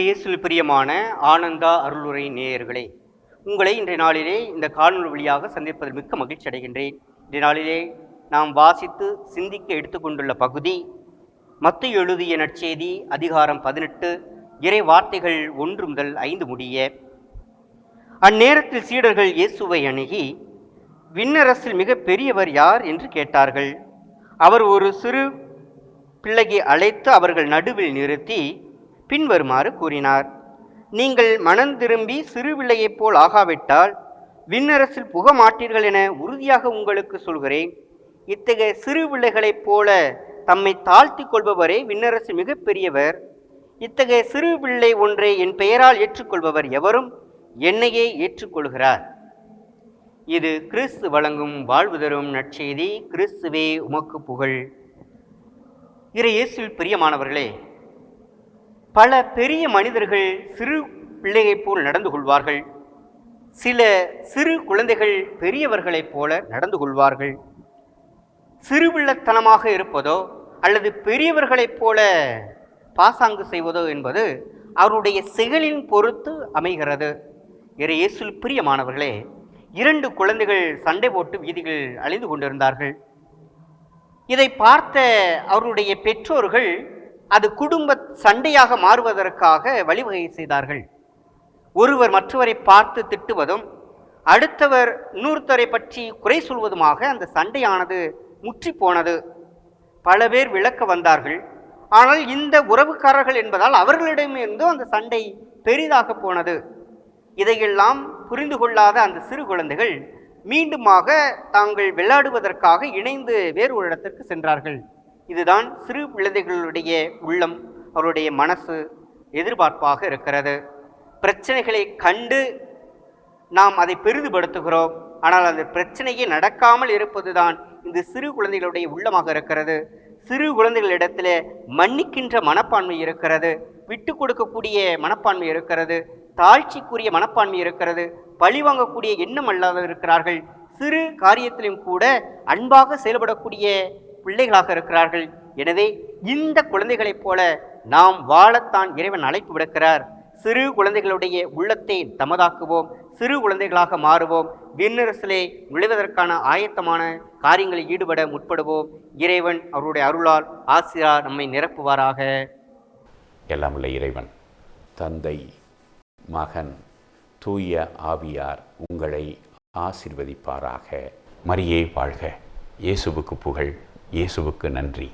இயேசுவில் பிரியமான ஆனந்தா அருளுரை நேயர்களே உங்களை இன்றைய நாளிலே இந்த காணொலி வழியாக சந்திப்பதில் மிக்க மகிழ்ச்சி அடைகின்றேன். இன்றைய நாளிலே நாம் வாசித்து சிந்திக்க எடுத்துக்கொண்டுள்ள பகுதி மத்திய எழுதிய நற்செய்தி அதிகாரம் பதினெட்டு இறை வார்த்தைகள் ஒன்று முதல் ஐந்து முடிய. அந்நேரத்தில் சீடர்கள் இயேசுவை அணுகி விண்ணரசில் மிக பெரியவர் யார் என்று கேட்டார்கள். அவர் ஒரு சிறு பிள்ளையை அழைத்து அவர்கள் நடுவில் நிறுத்தி பின்வருமாறு கூறினார். நீங்கள் மனம் திரும்பி சிறு போல் ஆகாவிட்டால் விண்ணரசில் புக மாட்டீர்கள் என உறுதியாக உங்களுக்கு சொல்கிறேன். இத்தகைய சிறு பிள்ளைகளைப் போல தம்மை தாழ்த்தி கொள்பவரே விண்ணரசு மிகப்பெரியவர் இத்தகைய சிறு பிள்ளை ஒன்றை என் பெயரால் ஏற்றுக்கொள்பவர் எவரும் என்னையே ஏற்றுக்கொள்கிறார். இது கிறிஸ்து வழங்கும் வாழ்வு தரும் நற்செய்தி கிறிஸ்துவே உமக்கு புகழ். இறையேசில் பிரியமானவர்களே பல பெரிய மனிதர்கள் சிறு பிள்ளையைப் போல் நடந்து கொள்வார்கள். சில சிறு குழந்தைகள் பெரியவர்களைப் போல நடந்து கொள்வார்கள். சிறுபிள்ளத்தனமாக இருப்பதோ அல்லது பெரியவர்களைப் போல பாசாங்கு செய்வதோ என்பது அவருடைய செயலின் பொறுத்து அமைகிறது. இறை இயேசுவில் பிரியமானவர்களே இரண்டு குழந்தைகள் சண்டை போட்டு வீதிகள் அழிந்து கொண்டிருந்தார்கள். இதை பார்த்த அவருடைய பெற்றோர்கள் அது குடும்ப சண்டையாக மாறுவதற்காக வழிவகை செய்தார்கள். ஒருவர் மற்றவரை பார்த்து திட்டுவதும் அடுத்தவர் இன்னொருத்தரை பற்றி குறை சொல்வதுமாக அந்த சண்டையானது முற்றி போனது. பல பேர் விளக்க வந்தார்கள். ஆனால் இந்த உறவுக்காரர்கள் என்பதால் அவர்களிடமிருந்தும் அந்த சண்டை பெரிதாக போனது. இதையெல்லாம் புரிந்து கொள்ளாத அந்த சிறு குழந்தைகள் மீண்டுமாக தாங்கள் விளையாடுவதற்காக இணைந்து வேறு ஒரு இடத்திற்கு சென்றார்கள். இதுதான் சிறு குழந்தைகளுடைய உள்ளம் அவருடைய மனசு எதிர்பார்ப்பாக இருக்கிறது. பிரச்சனைகளை கண்டு நாம் அதை பெரிதுபடுத்துகிறோம். ஆனால் அந்த பிரச்சனையே நடக்காமல் இருப்பதுதான் இந்த சிறு குழந்தைகளுடைய உள்ளமாக இருக்கிறது. சிறு குழந்தைகளிடத்தில் மன்னிக்கின்ற மனப்பான்மை இருக்கிறது. விட்டு கொடுக்கக்கூடிய மனப்பான்மை இருக்கிறது. தாழ்ச்சிக்குரிய மனப்பான்மை இருக்கிறது. பழிவாங்கக்கூடிய எண்ணம் அல்லாத இருக்கிறார்கள். சிறு காரியத்திலும் கூட அன்பாக செயல்படக்கூடிய பிள்ளைகளாக இருக்கிறார்கள். எனவே இந்த குழந்தைகளைப் போல நாம் வாழத்தான் இறைவன் அழைப்பு விடுக்கிறார். சிறு குழந்தைகளுடைய உள்ளத்தை தமதாக்குவோம். சிறு குழந்தைகளாக மாறுவோம். விண்ணரசிலே நுழைவதற்கான ஆயத்தமான காரியங்களில் ஈடுபட முற்படுவோம். இறைவன் அவருடைய அருளால் ஆசிரியர் நம்மை நிரப்புவாராக. எல்லாம் உள்ள இறைவன் தந்தை மகன் தூய ஆவியார் உங்களை ஆசிர்வதிப்பாராக. மரியே வாழ்க. இயேசுவுக்கு புகழ். இயேசுவுக்கு நன்றி.